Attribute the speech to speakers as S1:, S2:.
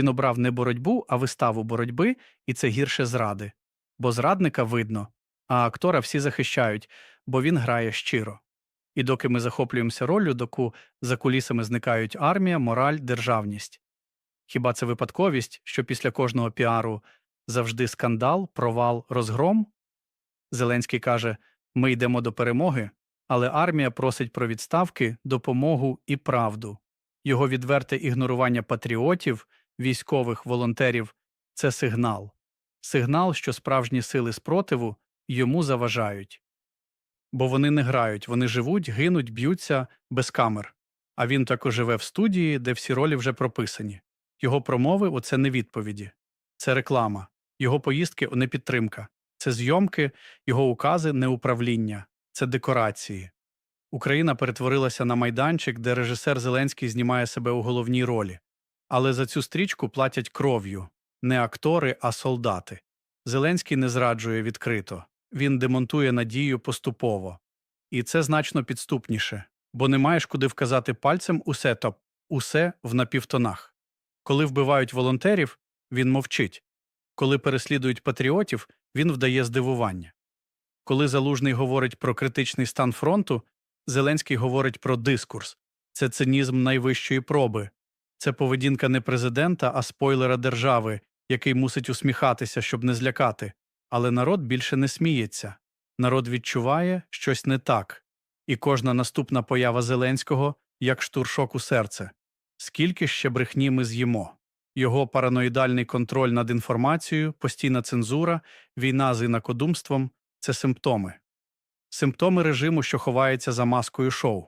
S1: Він обрав не боротьбу, а виставу боротьби, і це гірше зради. Бо зрадника видно, а актора всі захищають, бо він грає щиро. І доки ми захоплюємося роллю, доку за кулісами зникають армія, мораль, державність. Хіба це випадковість, що після кожного піару завжди скандал, провал, розгром? Зеленський каже: ми йдемо до перемоги, але армія просить про відставки, допомогу і правду. Його відверте ігнорування патріотів, військових волонтерів це сигнал. Сигнал, що справжні сили спротиву йому заважають. Бо вони не грають, вони живуть, гинуть, б'ються без камер. А він також живе в студії, де всі ролі вже прописані. Його промови оце не відповіді, це реклама, його поїздки не підтримка, це зйомки, його укази не управління, це декорації. Україна перетворилася на майданчик, де режисер Зеленський знімає себе у головній ролі. Але за цю стрічку платять кров'ю не актори, а солдати. Зеленський не зраджує відкрито, він демонтує надію поступово. І це значно підступніше, бо не маєш куди вказати пальцем усе топ, усе в напівтонах. Коли вбивають волонтерів, він мовчить. Коли переслідують патріотів, він вдає здивування. Коли Залужний говорить про критичний стан фронту, Зеленський говорить про дискурс. Це цинізм найвищої проби. Це поведінка не президента, а спойлера держави, який мусить усміхатися, щоб не злякати. Але народ більше не сміється. Народ відчуває щось не так. І кожна наступна поява Зеленського як штуршок у серце. Скільки ще брехні ми з'їмо? Його параноїдальний контроль над інформацією, постійна цензура, війна з інакодумством це симптоми. Симптоми режиму, що ховається за маскою шоу.